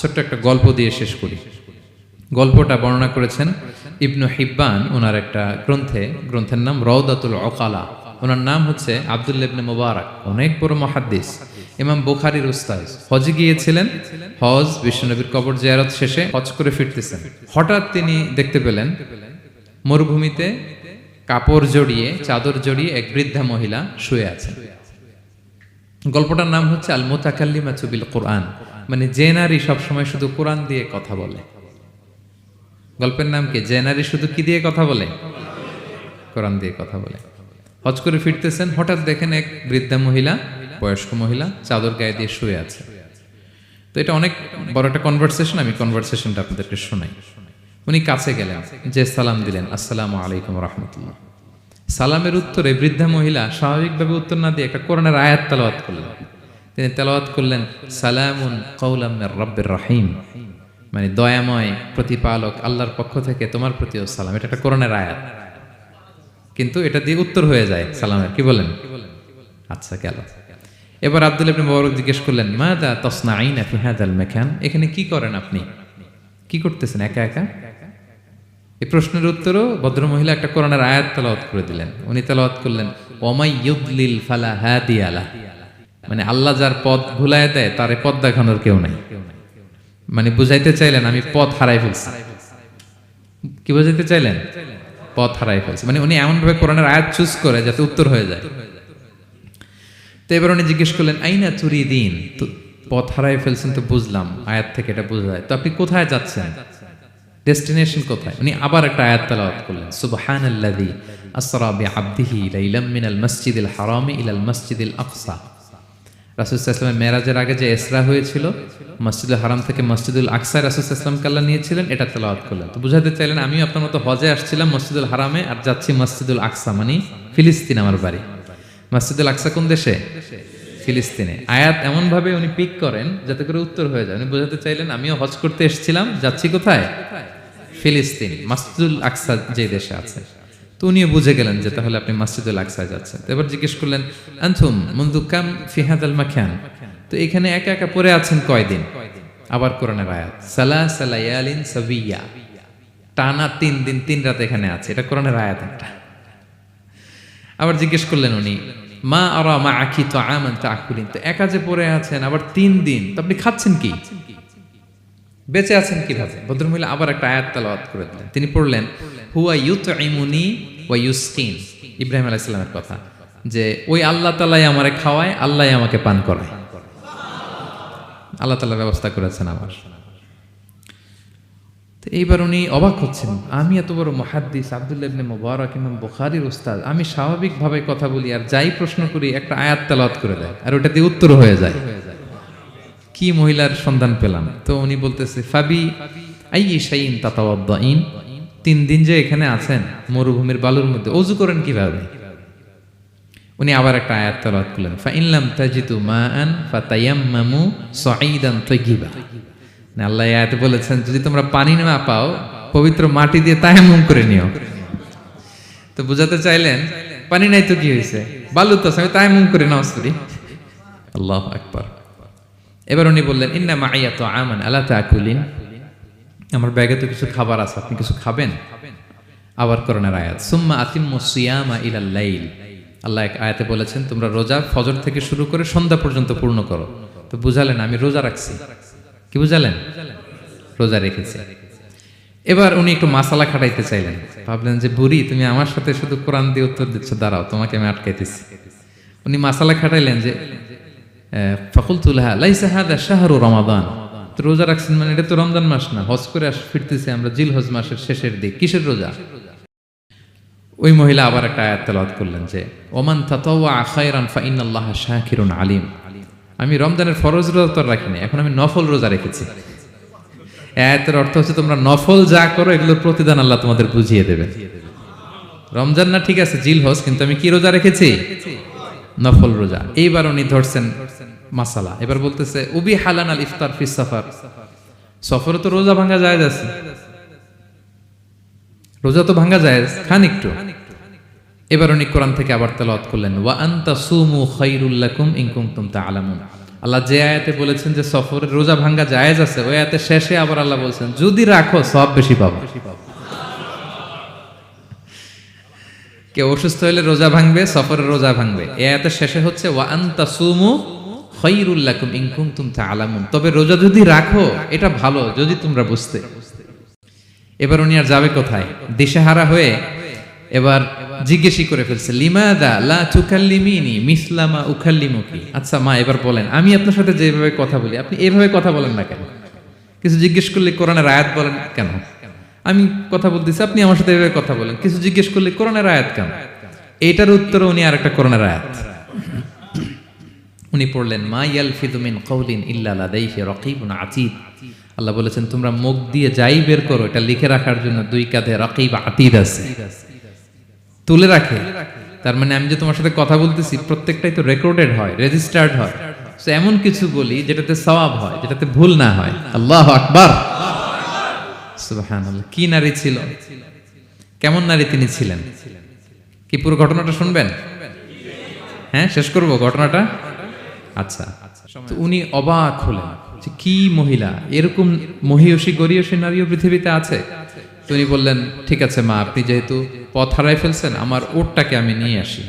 ছোট্ট একটা গল্প দিয়ে শেষ করি। গল্পটা বর্ণনা করেছেন ইবনু হিব্বান, ওনার একটা গ্রন্থে, গ্রন্থের নাম রওদাতুল অকালা ওনার নাম হচ্ছে আবদুল্লা ইবনে মোবারক, অনেক বড় মহাদ্দিস। ইমাম বুখারির উস্তাজ হজে গিয়েছিলেন হজ বিশ্বনবীর কবর জিয়ারত শেষে হজ করে ফিরতেছেন। হঠাৎ তিনি দেখতে পেলেন, মরুভূমিতে কাপড় জড়িয়ে, চাদর জড়িয়ে এক বৃদ্ধা মহিলা শুয়ে আছেন গল্পটার নাম হচ্ছে আল মোতাকাল্লিমা চুবিল কোরআন। মানে যে নারী সবসময় শুধু কোরআন দিয়ে কথা বলে। গল্পের নাম কি? যে নারী শুধু কি দিয়ে কথা বলে? কোরআন দিয়ে কথা বলে। হজ করে ফিরতেছেন, হঠাৎ দেখেন এক বৃদ্ধা মহিলা, বয়স্ক মহিলা, চাদর গায়ে দিয়ে শুয়ে আছে। তো এটা অনেক বড় একটা কনভারসেশন আমি কনভারসেশনটা আপনাদেরকে শোনাই। উনি কাছে গেলেন, যে সালাম দিলেন, আসসালামু আলাইকুম রহমতুল্লাহ। সালামের উত্তরে বৃদ্ধা মহিলা স্বাভাবিকভাবে উত্তর না দিয়ে একটা কোরআনের আয়াত তেলাওয়াত করলেন। তিনি তেলাওয়াত করলেন, সালামুন কৌলাম রব্বের রহিম। মানে দয়াময় প্রতিপালক আল্লাহর পক্ষ থেকে তোমার প্রতিও সালাম। এটা একটা কোরআনের আয়াত। কিন্তু এটা দিয়ে উত্তর হয়ে যায় সালামের। কি বলেন? আচ্ছা গেল। এবার আব্দুল ইবনে মুবারক জিজ্ঞেস করলেন মা দা তসনা আইনা ফি হাদাল মাকান? এখানে কি করেন আপনি? কি করতেছেন? একা একা? এই প্রশ্নের উত্তরও ভদ্রমহিলা একটা কোরআনের আয়াত তেলাওয়াত করে দিলেন। উনি তেলাওয়াত করলেন, ওমাই ইউদলিল ফালা হাদি আলা মানে আল্লাহ যার পথ ভুলায় দেয়, তার পথ দেখানোর কেউ নাই। মানে বুঝাইতে চাইলেন, আমি পথ হারাই ফেলছি। কি বুঝাইতে চাইলেন? পথ হারাই ফেলছি। মানে উনি এমন ভাবে কোরআনের আয়াত চুজ করে যাতে উত্তর হয়ে যায়। তো এবার উনি জিজ্ঞেস করলেন, আইনা চুরি দিন? পথ হারাই ফেলছেন তো বুঝলাম, আয়াত থেকে এটা বোঝা যায়। তো আপনি কোথায় যাচ্ছেন? ডেস্টিনেশন কোথায়? উনি আবার একটা আয়াত তেলাওয়াত করলেন সুবহান সুবহানাল্লাযী আসরা বিআবদিহি লাইলাম মিনাল মাসজিদিল হারামি ইলাল মাসজিদিল আকসা। রাসূল সাল্লাল্লাহু মেরাজের আগে যে এসরা হয়েছিল, মসজিদুল হারাম থেকে মসজিদুল আকসা রাসূল সাল্লাল্লাহু কাল্লা নিয়েছিলেন, এটা তেলাওয়াত করলেন। তো বুঝাতে চাইলেন আমি আপনার মতো হজে আসছিলাম মসজিদুল হারামে আর যাচ্ছি মসজিদুল আকসা মানে ফিলিস্তিন আমার বাড়ি। মসজিদুল আকসা কোন দেশে? ফিলিস্তিনে। আয়াত এমনভাবে উনি পিক করেন যাতে করে উত্তর হয়ে যায়। উনি বোঝাতে চাইলেন, আমিও হজ করতে এসেছিলাম, যাচ্ছি কোথায়? ফিলিস্তিন। মাসজিদুল আকসা যে দেশে আছে। তো উনিও বুঝে গেলেন যে তাহলে আপনি মাসজিদুল আকসায় যাচ্ছেন। তো এবার জিজ্ঞেস করলেন আনথুম মন্দু কাম ফিহাদ আল মাখান? তো এখানে একা একা পড়ে আছেন কয়দিন? আবার কোরআনের আয়াত সালা সালায়ালিন সাবিয়া। টানা তিন দিন, তিন রাত এখানে আছে, এটা কোরআনের আয়াত একটা। আবার জিজ্ঞেস করলেন উনি, মা আরা মা আখি তো আমান তা আকুলিন তো একা যে পড়ে আছেন, আবার তিন দিন, তো আপনি খাচ্ছেন কি? বেঁচে আছেন কীভাবে? ভদ্রমহিলা আবার একটা আয়াত তালাওয়াত করে দিলেন। তিনি পড়লেন, হুয়া ইউত ইমুনি ওয়া ইউস্কিন। ইব্রাহিম আলাইসাল্লামের কথা, যে, ওই আল্লাহ তালাই আমারে খাওয়ায়, আল্লাহ আমাকে পান করায়। আল্লাহ তালা ব্যবস্থা করেছেন আমার তো এইবার উনি অবাক হচ্ছেন, আমি এত বড় মহাদ্দিস আব্দুল্লাহ ইবনে মুবারক ইমাম বুখারীর উস্তাদ, আমি স্বাভাবিকভাবে কথা বলি আর যাই প্রশ্ন করি একটা আয়াত তেলাওয়াত করে দেয়, আর ওটা দিয়ে উত্তর হয়ে যায়। কি মহিলার সন্ধান পেলাম? তো উনি বলতেছে, ফাবি আই তাতাওয়াদ্দাইন তিন দিন যে এখানে আছেন, মরুভূমির বালুর মধ্যে, অজু করেন কীভাবে? উনি আবার একটা আয়াত তেলাওয়াত করলেন ফাইনলাম তাজিতু মাআন ফাতায়াম্মামু সাঈদান তাইয়িবা। না আল্লাহ এই আয়াতে বলেছেন, যদি তোমরা পানি না পাও, পবিত্র মাটি দিয়ে তায়াম্মুম করে নিও। তো বুঝাতে চাইলেন, পানি নাই তো কি হয়েছে বালু তো আমি তায়াম্মুম করে নাও পড়ি। আল্লাহু আকবার। এবার উনি বললেন, ইন্না মাইয়া তো আমান আল্লাহ তাকুলিন? আমার ব্যাগে তো কিছু খাবার আছে, আপনি কিছু খাবেন? আবার করোনার আয়াত, সুম্মা আতিম্মু সিয়ামা ইলাল লাইল আল্লাহ এক আয়াতে বলেছেন, তোমরা রোজা ফজর থেকে শুরু করে সন্ধ্যা পর্যন্ত পূর্ণ করো। তো বুঝালেন, আমি রোজা রাখছি। কি বুঝালেন? রোজা রেখেছি। এবার উনি একটু মাসালা খাটাইতে চাইলেন। ভাবলেন যে, বুড়ি, তুমি আমার সাথে শুধু কোরআন দিয়ে উত্তর দিচ্ছ, দাঁড়াও, তোমাকে আমি আটকাইতেছি। উনি মাসালা খাটাইলেন যে ফকুলতুল্লাহ লাইসা হাদা শাহরু রমাদান। রোজা রাখছেন মানে এটা তো রমজান মাস না, হজ করে আস ফিরতেছি আমরা জিল হজ মাসের শেষের দিক। কিসের রোজা? ওই মহিলা আবার একটা আয়াত তেলাওয়াত করলেন যে, ওমান তাতাওয়া খায়রান ফা ইন্নাল্লাহ শাকিরুন আলিম। আমি রমজানের ফরজ রোজা তো রাখিনি এখন আমি নফল রোজা রেখেছি। আয়াতের অর্থ হচ্ছে তোমরা নফল যা করো, এগুলোর প্রতিদান আল্লাহ তোমাদের বুঝিয়ে দেবে রমজান না ঠিক আছে জিল হজ কিন্তু আমি কি রোজা রেখেছি? নফল রোজা। এইবার উনি ধরছেন মাসালা। এবার বলতেছে, উবি হালান আল ইফতার ফিস সফর। সফরে তো রোজা ভাঙা যায় আছে। রোজা তো ভাঙা যায় খান একটু এবার উনি কোরআন থেকে আবার তেলাওয়াত করলেন, ওয়া আনতা সুমু খাইরুল লাকুম ইন কুনতুম তাআলামুন। আল্লাহ যে আয়াতে বলেছেন যে সফরের রোজা ভাঙ্গা জায়েজ আছে, ওই আয়াতে শেষে আবার আল্লাহ বলছেন, যদি রাখো সব বেশি পাবো। কেউ অসুস্থ হলে রোজা ভাঙবে সফরের রোজা ভাঙবে। এ শেষে হচ্ছে, ওয়া আনতা সুমু খৈরুল্লাকুম ইন কুনতুম তাআলামুন। তবে রোজা যদি রাখো, এটা ভালো, যদি তোমরা বুঝতে। এবার উনি আর যাবে কোথায়? দিশেহারা হয়ে এবার জিজ্ঞেসই করে ফেলছে, লিমাদা লা তুকাল্লিমিনি মিসলামা উখাল্লিমুকি আচ্ছা মা, এবার বলেন, আমি আপনার সাথে যেভাবে কথা বলি, আপনি এভাবে কথা বলেন না কেন? কিছু জিজ্ঞেস করলে কোরআনের আয়াত বলেন কেন? আমি কথা বলতেছি, আপনি আমার সাথে এভাবে কথা বলেন। কিছু জিজ্ঞেস করলে, কোরআনের আয়াত কেন? এটার উত্তরে উনি আর একটা কোরআনের আয়াত। উনি পড়লেন, মা ইয়ালফিদু মিন কওলিন ইল্লা লাদাইহি রাকিবুন আতীদ। আল্লাহ বলেছেন, তোমরা মুখ দিয়ে যাই বের করো, এটা লিখে রাখার জন্য দুই কাঁধে রাকিব আতীদ আছে। তুলে রাখে। তার মানে আমি যে তোমার সাথে কথা বলতেছি, প্রত্যেকটাই তো রেকর্ডেড হয় রেজিস্টার্ড হয়। এমন কিছু বলি যেটাতে সওয়াব হয়, যেটাতে ভুল না হয়। আল্লাহ আকবার। সুবহানাল্লাহ। কি নারী ছিল? কেমন নারী তিনি ছিলেন? কি পুরো ঘটনাটা শুনবেন? হ্যাঁ শেষ করব ঘটনাটা? আচ্ছা। উনি অবাক হলেন যে কি মহিলা? এরকম মহিয়সী, গরিয়সী নারীও পৃথিবীতে আছে? তো বললেন, ঠিক আছে মা, আপনি যেহেতু পথ হারাই ফেলছেন, আমার ওটটাকে আমি নিয়ে আসি।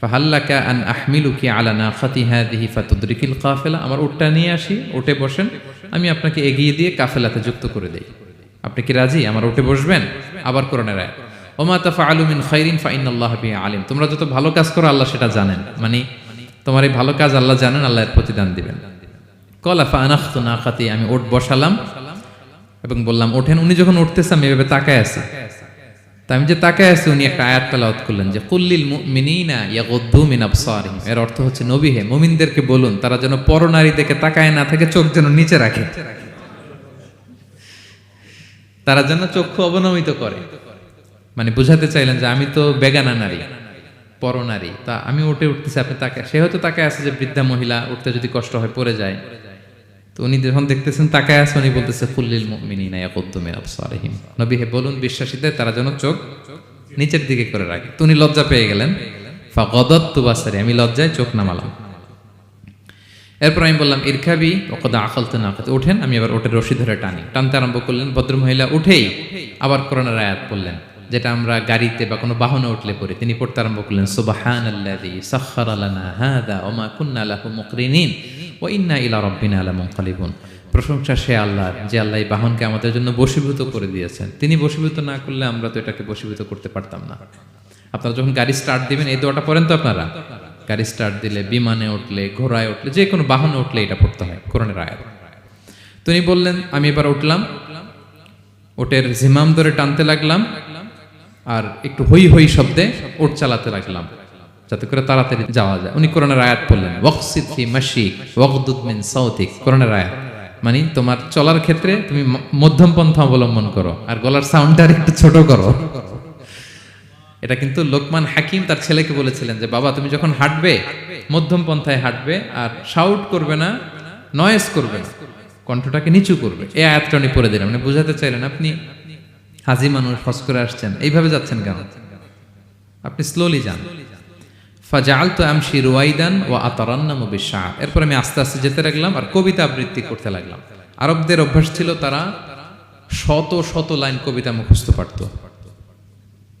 ফাহাল্লাকা আন আহমিলুকি আলা নাখাতি হাদিহি ফাতুদরিকিল কাফেলা, আমার ওটটা নিয়ে আসি, ওটে বসেন, আমি আপনাকে এগিয়ে দিয়ে কাফেলাতে যুক্ত করে দেই। আপনি কি রাজি? আমার উঠে বসবেন? আবার কোরআনের আয়াত ওমা তাফা আলুমিন খাইরিন ফাইনাল্লাহ বি আলিম। তোমরা যত ভালো কাজ করো, আল্লাহ সেটা জানেন। মানে তোমার এই ভালো কাজ আল্লাহ জানেন, আল্লাহ এর প্রতিদান দিবেন। কলা ফানাখতু নাখাতি, আমি ওট বসালাম এবং বললাম, ওঠেন। উনি যখন উঠতেছে, আমি এভাবে তাকায় আছি। তা আমি যে তাকায় আছি, উনি একটা আয়াত তেলাওয়াত করলেন যে কুল্লিল মুমিনিনা ইয়াগুদ্দু মিন আবসারিহিম। এর অর্থ হচ্ছে, নবী হে, মুমিনদেরকে বলুন, তারা যেন পরনারী দেখে তাকায় না থাকে, চোখ যেন নিচে রাখে। তারা যেন চক্ষু অবনমিত করে। মানে বুঝাতে চাইলেন যে আমি তো বেগানা নারী পরনারী তা আমি উঠে উঠতেছি, আপনি তাকে, সে হয়তো তাকে আছে যে বৃদ্ধা মহিলা, উঠতে যদি কষ্ট হয় পড়ে যায়। তো উনি যখন দেখতেছেন তাকায় আছে, উনি বলতেছে ফুল্লিল মিনিনা ইয়াকুদ্দুমিন আবসারিহিম। নবী হে বলুন, বিশ্বাসীদের তারা যেন চোখ নিচের দিকে করে রাখে। তো উনি লজ্জা পেয়ে গেলেন। ফাগদত্তু বাসারি আমি লজ্জায় চোখ নামালাম। এরপর আমি বললাম ইরখাবি ওকদা আখলতে না ওঠেন, আমি আবার ওটের রশি ধরে টানি। টানতে আরম্ভ করলেন, ভদ্রমহিলা উঠেই আবার করোনার আয়াত পড়লেন, যেটা আমরা গাড়িতে বা কোনো বাহনে উঠলে পড়ি। তিনি পড়তে আরম্ভ করলেন সুবাহান আল্লাযী সাখখারা লানা হাদা ওয়া মা কুন্না মুকরিনিন ওয়া ইন্না ইলা রাব্বিনা লামুনকালিবুন। প্রশংসা সে আল্লাহর যে আল্লাহ এই বাহনকে আমাদের জন্য বশীভূত করে দিয়েছেন। তিনি বশীভূত না করলে আমরা তো এটাকে বশীভূত করতে পারতাম না। আপনারা যখন গাড়ি স্টার্ট দিবেন, এই দোয়াটা পড়েন তো আপনারা? গাড়ি স্টার্ট দিলে, বিমানে উঠলে, ঘোড়ায় উঠলে, যে কোনো বাহনে উঠলে এটা পড়তে হয়, কোরআনের আয়াত। তো উনি বললেন, আমি এবার উঠলাম ওটের জিমাম ধরে টানতে লাগলাম, আর একটু হই হই শব্দে ওট চালাতে লাগলাম, যাতে করে তাড়াতাড়ি যাওয়া যায়। উনি কোরআনের আয়াত বললেন ওয়াকসিদ ফি মাশিক ওয়াকদুদ মিন সাউতিক কোরআনের আয়াত। মানে তোমার চলার ক্ষেত্রে তুমি মধ্যম পন্থা অবলম্বন করো, আর গলার সাউন্ডটা একটু ছোট করো। এটা কিন্তু লোকমান হাকিম তার ছেলেকে বলেছিলেন যে, বাবা, তুমি যখন হাঁটবে, মধ্যম পন্থায় হাঁটবে আর শাউট করবে না নয়েস করবে না, কণ্ঠটাকে নিচু করবে। এই আয়াতটা উনি পড়ে দিলেন। মানে বুঝাতে চাইলেন, আপনি হাজি মানুষ হস করে আসছেন, এইভাবে যাচ্ছেন কেন? আপনি স্লোলি যান। ফাজাল তো আমশি রুয়াইদান ও মুবিশাহ এরপর আমি আস্তে আস্তে যেতে লাগলাম আর কবিতা আবৃত্তি করতে লাগলাম। আরবদের অভ্যাস ছিল তারা শত শত লাইন কবিতা মুখস্থ পারতো।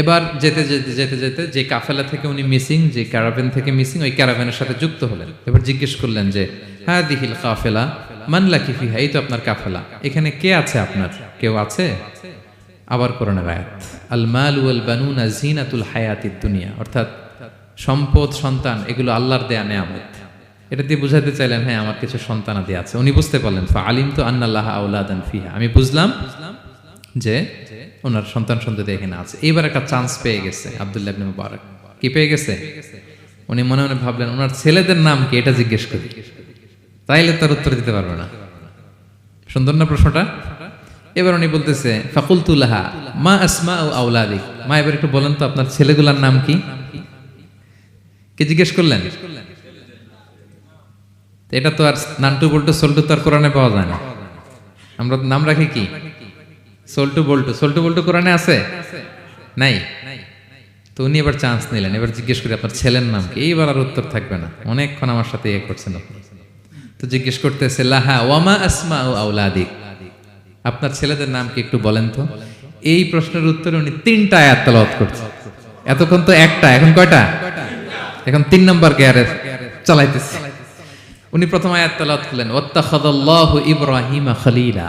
এবার যেতে যেতে যেতে যেতে যে কাফেলা থেকে উনি মিসিং যে ক্যারাভেন থেকে মিসিং ওই ক্যারাভেনের সাথে যুক্ত হলেন। এবার জিজ্ঞেস করলেন যে হ্যাঁ দিহিল কাফেলা মানলা কিফিহা এই তো আপনার কাফেলা। এখানে কে আছে আপনার? কেউ আছে? আবার কোরআনের আয়াত, আল মাল ওয়াল বানুনা জিনাতুল হায়াতিদ দুনিয়া। অর্থাৎ সম্পদ, সন্তান, এগুলো আল্লাহর দেয়া নেয়ামত। এটা দিয়ে বুঝাতে চাইলেন হ্যাঁ আমার কিছু সন্তানাদি আছে। উনি বুঝতে পারলেন আলিম তো আন্নাল্লাহ আউলাদান ফিহা। আমি বুঝলাম যে ওনার সন্তান সন্ততি এখানে আছে। এইবার একটা চান্স পেয়ে গেছে, আব্দুল্লাহ মুবারক। কি পেয়ে গেছে? উনি মনে মনে ভাবলেন, ওনার ছেলেদের নাম কি? এটা জিজ্ঞেস করি। তাইলে তার উত্তর দিতে পারবে না। সুন্দর না প্রশ্নটা? এবার উনি বলতেছে ফাকুলতুল্লাহা মা আসমা ও আউলাদিক মা, এবার একটু বলেন তো, আপনার ছেলেগুলার নাম কি? কে জিজ্ঞেস করলেন? এটা তো আর নান্টু বল্টু সল্টু তো আর কোরআনে পাওয়া যায় না। আমরা নাম রাখি কি? সল্টু বল্টু সল্টু বল্টু কোরআনে আছে? নাই? তো উনি এবার চান্স নিলেন। এবার জিজ্ঞেস করি, আপনার ছেলের নাম কি? এইবার আর উত্তর থাকবে না। অনেকক্ষণ আমার সাথে ইয়ে করছেন তো জিজ্ঞেস করতেছে, লাহা, ওয়ামা আসমা ও আউলাদিক আপনার ছেলেদের নাম কি একটু বলেন তো? এই প্রশ্নের উত্তরে উনি তিনটা আয়াত তেলাওয়াত করছে। এতক্ষণ তো একটা, এখন কয়টা? এখন তিন নম্বর গিয়ারে চালাইতেছে। উনি প্রথম আয়াত তেলাওয়াত করলেন ওয়াত্তাখাদাল্লাহু ইব্রাহিমা খলিলা।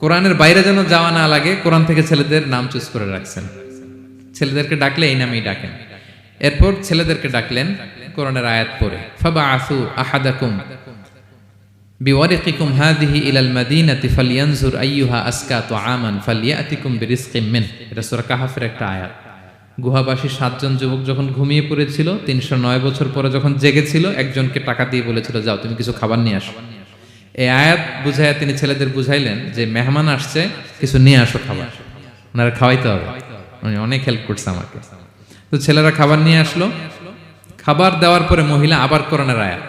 কোরআনের বাইরে যেন যাওয়া না লাগে, কোরআন থেকে ছেলেদের নাম চুজ করে রাখছেন। ছেলেদেরকে ডাকলে এই নামেই ডাকেন। এরপর ছেলেদেরকে ডাকলেন কোরআনের আয়াত পড়ে ফাবা আসু আহাদাকুম বিওয়ারিকিকুম হাদিহি ইলাল মাদিনাতি ফালিয়ানজুর আইয়ুহা আসকা তুআমান ফালিয়াতিকুম বিরিজকিম মিন। এটা সূরা কাহাফের একটা আয়াত। গুহাবাসী সাতজন যুবক যখন ঘুমিয়ে পড়েছিল, তিনশো নয় বছর পরে যখন জেগেছিল, একজনকে টাকা দিয়ে বলেছিল, যাও, তুমি কিছু খাবার নিয়ে আসো। এই আয়াত বুঝাইয়া তিনি ছেলেদের বুঝাইলেন যে মেহমান আসছে, কিছু নিয়ে আসো খাবার। ওনারা খাওয়াইতে হবে। উনি অনেক হেল্প করছে আমাকে। তো ছেলেরা খাবার নিয়ে আসলো। খাবার দেওয়ার পরে মহিলা আবার কোরআনের আয়াত।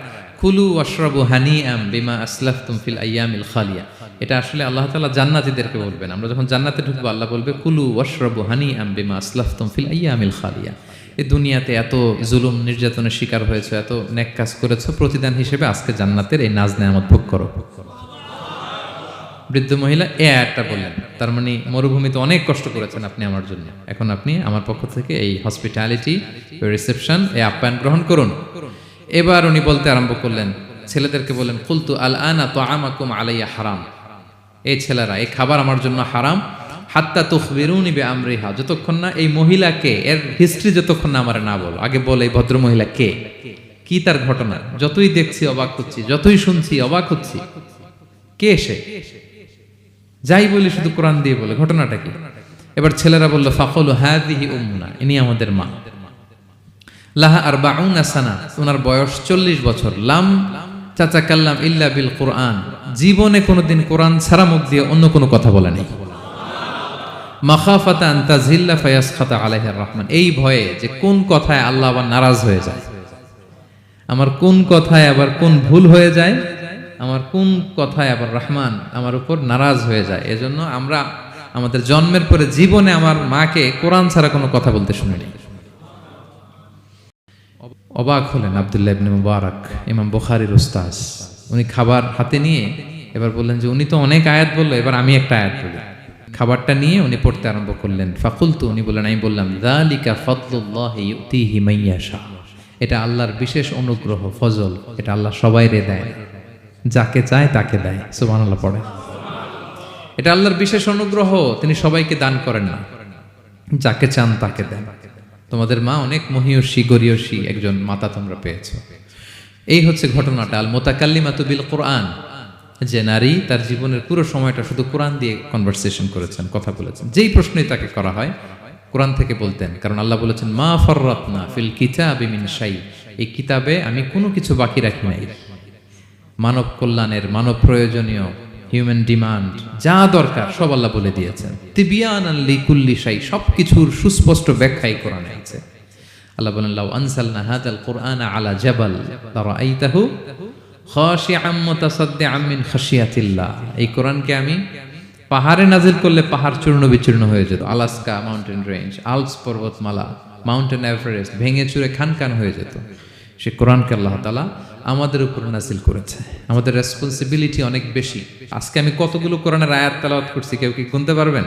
কুলু অশ্রবু হানি আম বিমা আসলাফ তুমফিল আয়ামিল খালিয়া। এটা আসলে আল্লাহ তালা জান্নাতিদেরকে বলবেন। আমরা যখন জান্নাতে ঢুকবো, আল্লাহ বলবে, কুলু অশ্রবু হানি আম বিমা আসলাফ তুমফিল আয়ামিল খালিয়া। এই দুনিয়াতে এত জুলুম, নির্যাতনের শিকার হয়েছে, এত নেক কাজ করেছ, প্রতিদান হিসেবে আজকে জান্নাতের এই নাজ নেয়ামত ভোগ করো। বৃদ্ধ মহিলা, এ আয়াতটা বললেন, তার মানে মরুভূমিতে অনেক কষ্ট করেছেন আপনি আমার জন্য। এখন আপনি আমার পক্ষ থেকে এই হসপিটালিটি রিসেপশন এই আপ্যায়ন গ্রহণ করুন। এবার উনি বলতে আরম্ভ করলেন, ছেলেদেরকে বললেন ফুলতু আল আনা তো আমাকুম আলাইয়া হারাম। এই ছেলেরা, এই খাবার আমার জন্য হারাম হাত্তা তুখবিরুনি বে আমরিহা যতক্ষণ না এই মহিলাকে, এর হিস্ট্রি যতক্ষণ না আমার না বলো, আগে বল এই ভদ্র মহিলা কে? কি তার ঘটনা? যতই দেখছি, অবাক হচ্ছি, যতই শুনছি, অবাক হচ্ছি। কে সে? যাই বলি শুধু কোরআন দিয়ে বলে, ঘটনাটা কি? এবার ছেলেরা বলল, ফাকল হাদিহি উম্মুনা ইনি আমাদের মা। লাহা আর বাউনা সানা ওনার বয়স চল্লিশ বছর। লাম চাচা কাল্লাম ইল্লা বিল কোরআন। জীবনে কোনোদিন কোরআন ছাড়া মুখ দিয়ে অন্য কোনো কথা বলে নেই মাখাফাতা আন্তাজিল্লা ফায়াস খাতা আলাইহার রহমান। এই ভয়ে যে কোন কথায় আল্লাহ আবার নারাজ হয়ে যায়? আমার কোন কথায় আবার কোন ভুল হয়ে যায়? আমার কোন কথায় আবার রহমান আমার উপর নারাজ হয়ে যায়? এজন্য আমরা আমাদের জন্মের পরে জীবনে আমার মাকে কোরআন ছাড়া কোনো কথা বলতে শুনিনি। অবাক হলেন আবদুল্লাহ ইবনে মুবারক, ইমাম বুখারীর উস্তাজ উনি খাবার হাতে নিয়ে এবার বললেন যে, উনি তো অনেক আয়াত বলল, এবার আমি একটা আয়াত বলি। খাবারটা নিয়ে উনি পড়তে আরম্ভ করলেন। ফাকুলতু উনি বললেন, আমি বললাম, যালিকা ফাদলুল্লাহি ইউতিহি মাইয়াশা এটা আল্লাহর বিশেষ অনুগ্রহ, ফজল। এটা আল্লাহ সবাইরে দেয়। যাকে চায় তাকে দেয়। সুবহানাল্লাহ পড়ে। এটা আল্লাহর বিশেষ অনুগ্রহ, তিনি সবাইকে দান করেন না। যাকে চান তাকে দেন। তোমাদের মা অনেক মহিয়সী, গরিয়সী একজন মাতা তোমরা পেয়েছ। এই হচ্ছে ঘটনাটা আল মোতাকাল্লিমাতু বিল কোরআন। যে নারী তার জীবনের পুরো সময়টা শুধু কোরআন দিয়ে কনভারসেশন করেছেন, কথা বলেছেন। যেই প্রশ্নই তাকে করা হয়, কোরআন থেকে বলতেন, কারণ আল্লাহ বলেছেন, মা ফররাতনা ফিল কিতাবি মিন শাই এই কিতাবে আমি কোনো কিছু বাকি রাখি নাই। মানব কল্যাণের, মানব প্রয়োজনীয় হিউম্যান ডিমান্ড যা দরকার, সব আল্লাহ বলে দিয়েছেন। তিবিয়ান আল্লি কুল্লি শাই সব কিছুর সুস্পষ্ট ব্যাখ্যাই কোরআনে আছে। আল্লাহ বলেন, লাউ আনসালনা হাদাল কোরআন আলা জাবাল, লারাআইতাহু খাশিআম মুতাসাদ্দিআম মিন খাশিয়াতিল্লাহ। এই কোরআনকে আমি পাহাড়ে নাজিল করলে পাহাড় চূর্ণ বিচূর্ণ হয়ে যেত। আলাস্কা মাউন্টেন রেঞ্জ আলস পর্বতমালা, মাউন্টেন এভারেস্ট ভেঙে চুরে খান খান হয়ে যেত। সে কোরআনকে আল্লাহ তালা আমাদের উপর নাজিল করেছে। আমাদের রেসপন্সিবিলিটি অনেক বেশি। আজকে আমি কতগুলো কোরআনের আয়াত তালাওয়াত করছি, কেউ কি গুনতে পারবেন?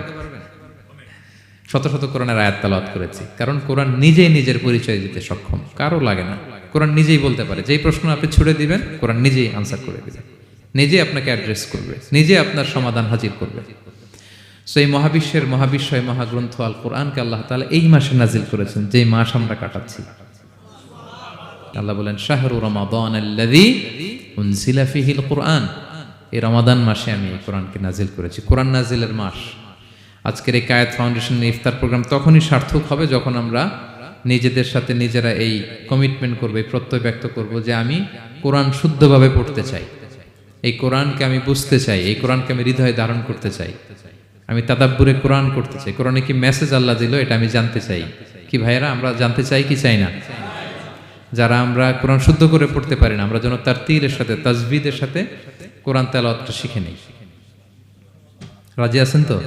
শত শত কোরআনের আয়াত তালাওয়াত করেছি। কারণ কোরআন নিজেই নিজের পরিচয় দিতে সক্ষম, কারও লাগে না। কোরআন নিজেই বলতে পারে। যেই প্রশ্ন আপনি ছুড়ে দিবেন, কোরআন নিজেই আনসার করে দিবে নিজে আপনাকে অ্যাড্রেস করবে, নিজে আপনার সমাধান হাজির করবে। সো এই মহাবিশ্বের মহাবিশ্বয় মহাগ্রন্থ আল কোরআনকে আল্লাহ তাআলা এই মাসে নাজিল করেছেন, যেই মাস আমরা কাটাচ্ছি। আল্লাহ বলেন, শাহরু রমাদান কোরআন এই রমাদান মাসে আমি এই কোরআনকে নাজিল করেছি। কোরআন নাজিলের মাস। আজকের এই কায়েত ফাউন্ডেশনের ইফতার প্রোগ্রাম তখনই সার্থক হবে যখন আমরা নিজেদের সাথে নিজেরা এই কমিটমেন্ট করব প্রত্যয় ব্যক্ত করব যে আমি কোরআন শুদ্ধভাবে পড়তে চাই। এই কোরআনকে আমি বুঝতে চাই, এই কোরআনকে আমি হৃদয়ে ধারণ করতে চাই। আমি তাদাব্বুরে কোরআন করতে চাই। কোরআনে কি মেসেজ আল্লাহ দিল এটা আমি জানতে চাই। কি ভাইয়েরা, আমরা জানতে চাই কি চাই না? যারা আমরা কোরআন শুদ্ধ করে পড়তে পারি না, আমরা যেন তার তীরের সাথে, তাজবিদের সাথে কোরআন তেলাওয়াতটা শিখে নিই। রাজি আছেন তো?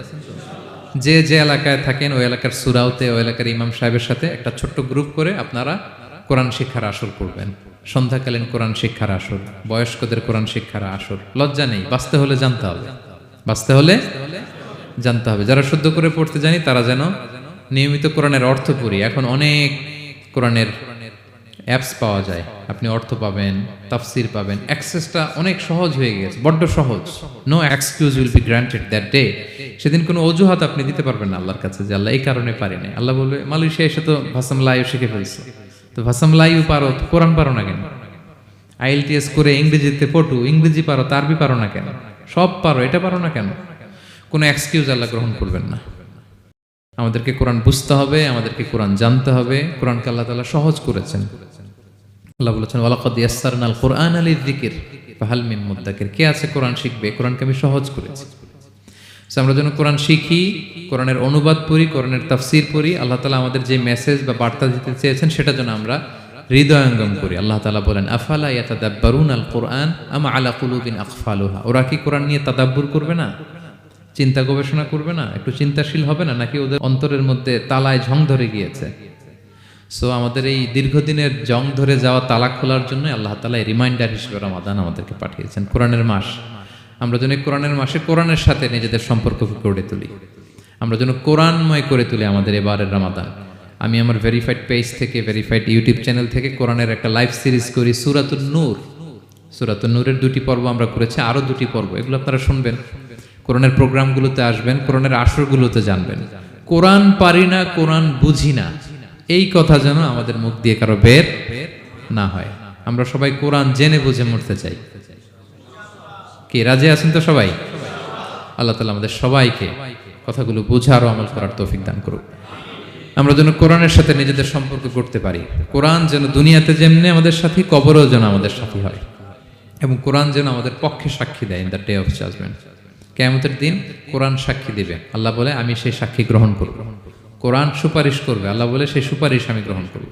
যে যে এলাকায় থাকেন, ওই এলাকার সুরাউতে ওই এলাকার ইমাম সাহেবের সাথে একটা ছোট্ট গ্রুপ করে আপনারা কোরআন শিক্ষার আসর করবেন সন্ধ্যাকালীন কোরআন শিক্ষার আসর, বয়স্কদের কোরআন শিক্ষার আসর। লজ্জা নেই, বাঁচতে হলে জানতে হবে। বাঁচতে হলে জানতে হবে। যারা শুদ্ধ করে পড়তে জানি, তারা যেন নিয়মিত কোরআনের অর্থ পড়ি। এখন অনেক কোরআনের অ্যাপস পাওয়া যায়। আপনি অর্থ পাবেন, তাফসির পাবেন। অ্যাক্সেসটা অনেক সহজ হয়ে গেছে, বড্ড সহজ। No excuse will be granted that day সেদিন কোনো অজুহাত আপনি দিতে পারবেন না আল্লাহর কাছে, যে আল্লাহ এই কারণে পারি না আল্লাহ বলবে, মালয়েশিয়া এসে তো ভাসাম লাইও শিখে ফেলছে। তো ভাসাম লাইও পারো কোরআন পারো না কেন? আইএলটিএস করে ইংরেজিতে পটু ইংরেজি পারো তো আরবি পারো না কেন? সব পারো, এটা পারো না কেন? কোনো এক্সকিউজ আল্লাহ গ্রহণ করবেন না। আমাদেরকে কোরআন বুঝতে হবে, আমাদেরকে কোরআন জানতে হবে। কোরআনকে আল্লাহ তাআলা সহজ করেছেন। আল্লাহ বলেছেন, ওয়ালাকাদ ইয়াসসারনাল কোরআন আলী যিকির ফাহাল মিন মুদ্দাকির কে আছে কোরআন শিখবে? কোরআনকে আমি সহজ করেছি। আমরা যেন কোরআন শিখি, কোরআনের অনুবাদ পড়ি, কোরআনের তাফসির পড়ি, আল্লাহ তালা আমাদের যে মেসেজ বা বার্তা দিতে চেয়েছেন, সেটা যেন আমরা হৃদয়ঙ্গম করি। আল্লাহ তালা বলেন, আফালা ইয়াতাদাব্বারুন আল কোরআন আম আলা কুলুবিন আকফালুহা? ওরা কি কোরআন নিয়ে তাদাব্বুর করবে না? চিন্তা গবেষণা করবে না? একটু চিন্তাশীল হবে না? নাকি ওদের অন্তরের মধ্যে তালায় ঝং ধরে গিয়েছে? সো আমাদের এই দীর্ঘদিনের জং ধরে যাওয়া তালা খোলার জন্য আল্লাহ তালা এই রিমাইন্ডার হিসেবে রমাদান আমাদেরকে পাঠিয়েছেন কোরআনের মাস। আমরা যেন কোরআনের মাসে কোরআনের সাথে নিজেদের সম্পর্ককে গড়ে তুলি। আমরা যেন কোরআনময় করে তুলি আমাদের এবারের রমাদান। আমি আমার ভেরিফাইড পেজ থেকে ভেরিফাইড ইউটিউব চ্যানেল থেকে কোরআনের একটা লাইভ সিরিজ করি, সুরাতুন নূর। সুরাতুন নূরের দুটি পর্ব আমরা করেছি, আরও দুটি পর্ব। এগুলো আপনারা শুনবেন। কোরআনের প্রোগ্রামগুলোতে আসবেন, কোরআনের আসরগুলোতে জানবেন। কোরআন পারি না, কোরআন বুঝি না। এই কথা যেন আমাদের মুখ দিয়ে কারও বের না হয়। আমরা সবাই কোরআন জেনে বুঝে মরতে চাই। কি, রাজে আছেন তো সবাই? আল্লাহ তালা আমাদের সবাইকে কথাগুলো বোঝার ও আমল করার তৌফিক দান করুক। আমরা যেন কোরআনের সাথে নিজেদের সম্পর্ক করতে পারি। কোরআন যেন দুনিয়াতে যেমনি আমাদের সাথী, কবরও যেন আমাদের সাথী হয়। এবং কোরআন যেন আমাদের পক্ষে সাক্ষী দেয় in the day of judgement কেয়ামতের দিন কোরআন সাক্ষী দিবে। আল্লাহ বলে, আমি সেই সাক্ষী গ্রহণ করব। কোরআন সুপারিশ করবে, আল্লাহ বলে সেই সুপারিশ আমি গ্রহণ করব।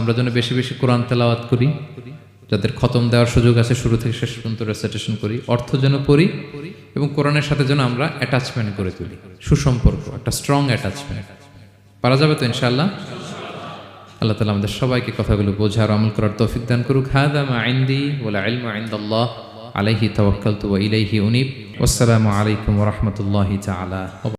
আমরা যেন বেশি বেশি কোরআন তেলাওয়াত করি, যাদের খতম দেওয়ার সুযোগ আছে, শুরু থেকে শেষ পর্যন্ত রেসিটেশন করি, অর্থ যেন পড়ি, এবং কোরআনের সাথে যেন আমরা অ্যাটাচমেন্ট করে তুলি, সুসম্পর্ক, একটা স্ট্রং অ্যাটাচমেন্ট পারা যাবে তো ইনশাআল্লাহ? আল্লাহ তালা আমাদের সবাইকে কথাগুলো বোঝার আমল করার তৌফিক দান করুক। হাদা মা আইন্দি আলাইহি তাওয়াক্কালতু ওয়া ইলাইহি উনিব। ওয়াসসালামু আলাইকুম ওয়া রাহমাতুল্লাহি তাআলা।